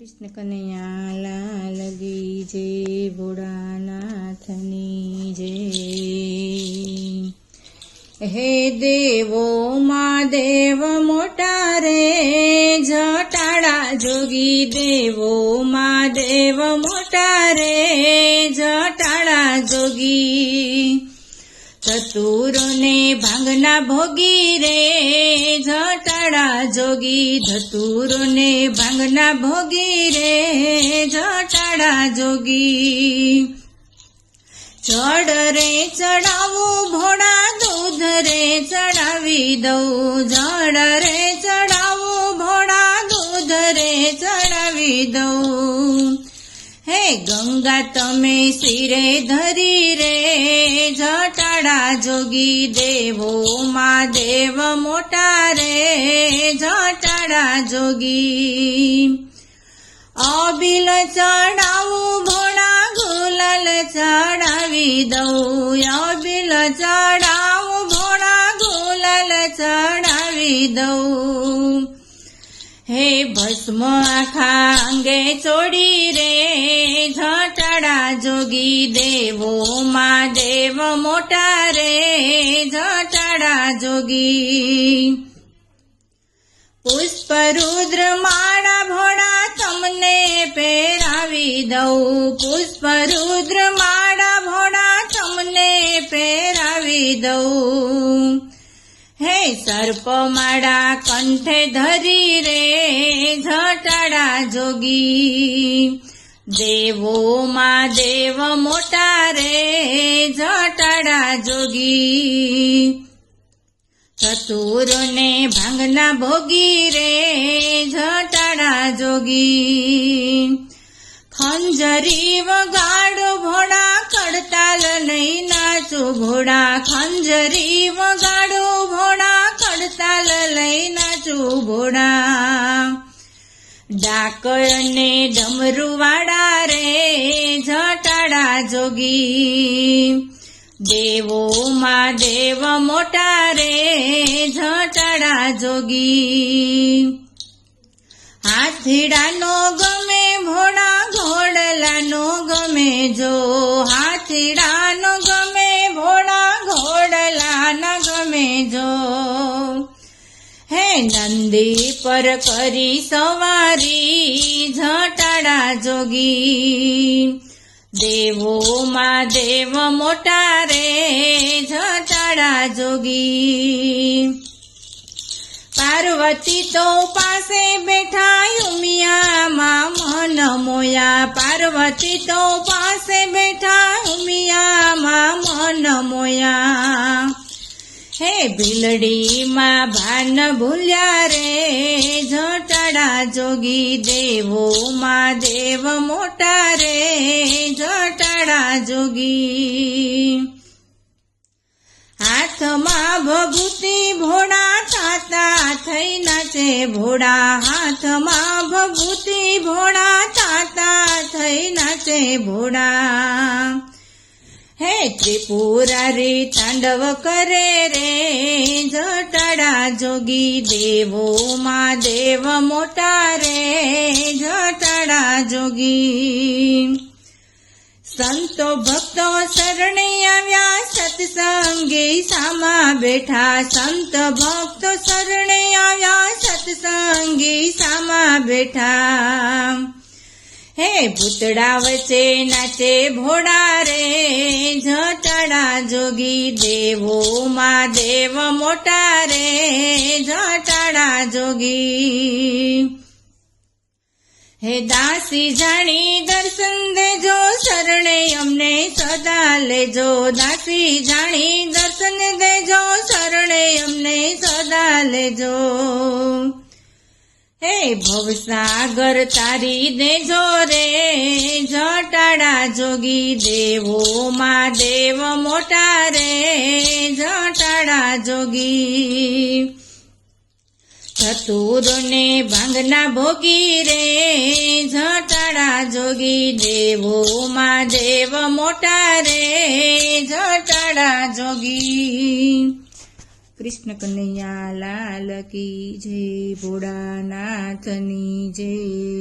કૃષ્ણ કનૈયા લાલ કી જય, ભોળાનાથની જય. હે દેવો, માં દેવ, મોટા રે, જટાળા જોગી દેવો. માં દેવ, મોટા રે, જટાળા જોગી ધતુરોને ભાંગના ભોગી રે જટાડા જોગી ધતુરોને ભાંગના ભોગી રે જટાડા જોગી. ચડ રે, ચડાવું ભોળા દૂધ રે, ચડાવી દઉં જડ રે, ચડાવું ભોળા દૂધ રે, ચડાવી દઉં. ગંગા તમે શિરે ધરી રે, જટાડા જોગી દેવો માં દેવ મોટા રે, જટાડા જોગી. અબિલ ચડાવું ભોળા ગુલાલ ચડાવી દઉં, અબિલ ચડાવું ભોળા ગુલાલ ચડાવી દઉં. હે ભસ્મ ખાંગે છોડી રે જટાળા જોગી દેવો માં દેવ મોટા રે જટાળા જોગી. પુષ્પ રુદ્ર માળા ભોળા તમને પહેરાવી દઉં. પુષ્પ રુદ્ર માળા ભોળા તમને પહેરાવી દઉં. હે સર્પ માળા કંઠે ધરી રે જોગી. દેવો માં દેવ મોટા રે, જટાડા જોગી. ચતુરને ભાંગના ભોગી રે, જટાડા જોગી. ખંજરી વગાડો ભોડા કડતાલ નહીં નાચો ભોળા. ખંજરી વગાડો ભોડા કડતાલ લઈ નાચો ભોળા. ડાકળને ડમરુવાડા રે જટાડા જોગી. દેવો માં દેવ મોટા રે જટાડા જોગી. હાથીડાનો ગમે ભોળા ઘોડલાનો ગમે જો. હાથીડાનો ગમે ભોળા ઘોડલાના ગમે જો. હે નંદી પર કરી સવારી જટાડા જોગી. દેવો માં દેવ મોટા રે જટાળા જોગી. પાર્વતી તો પાસે બેઠા હે ભીલડીમાં ભાન ભૂલ્યા રે, જટડા જોગી દેવો માં દેવ મોટા રે, જટડા જોગી. હાથમાં ભભૂતિ ભોળા તાતા થઈ નાચે ભોળા, હાથમાં ભભૂતિ ભોળા તાતા થઈ નાચે ભોળા. હે ત્રિપુરારી તાંડવ કરે રે, જટાળા જોગી દેવો માં દેવ મોટા રે, જટાળા જોગી. સંતો ભક્તો શરણે આવ્યા સત્સંગે, સામા બેઠા સંત ભક્તો શરણે આવ્યા સત્સંગે, સામા બેઠા. હે ભૂતડા વચ્ચે નાચે ભોળા રે જટાળા જોગી દેવો માં દેવ મોટા રે જટાળા જોગી. હે દાસી જાણી દર્શન દેજો, શરણે અમને સદા લેજો. દાસી જાણી દર્શન દેજો, શરણે અમને સદા લેજો. હે ભવસાગર તારી દેજો રે જટાળા જોગી દેવો માં દેવ મોટા રે, જટાળા જોગી. ચતુરોને ભાંગના ભોગી રે, જટાળા જોગી દેવો માં દેવ મોટા રે, જટાળા જોગી. કૃષ્ણ કનૈયા લાલ કી જય, ભોળાનાથની જય.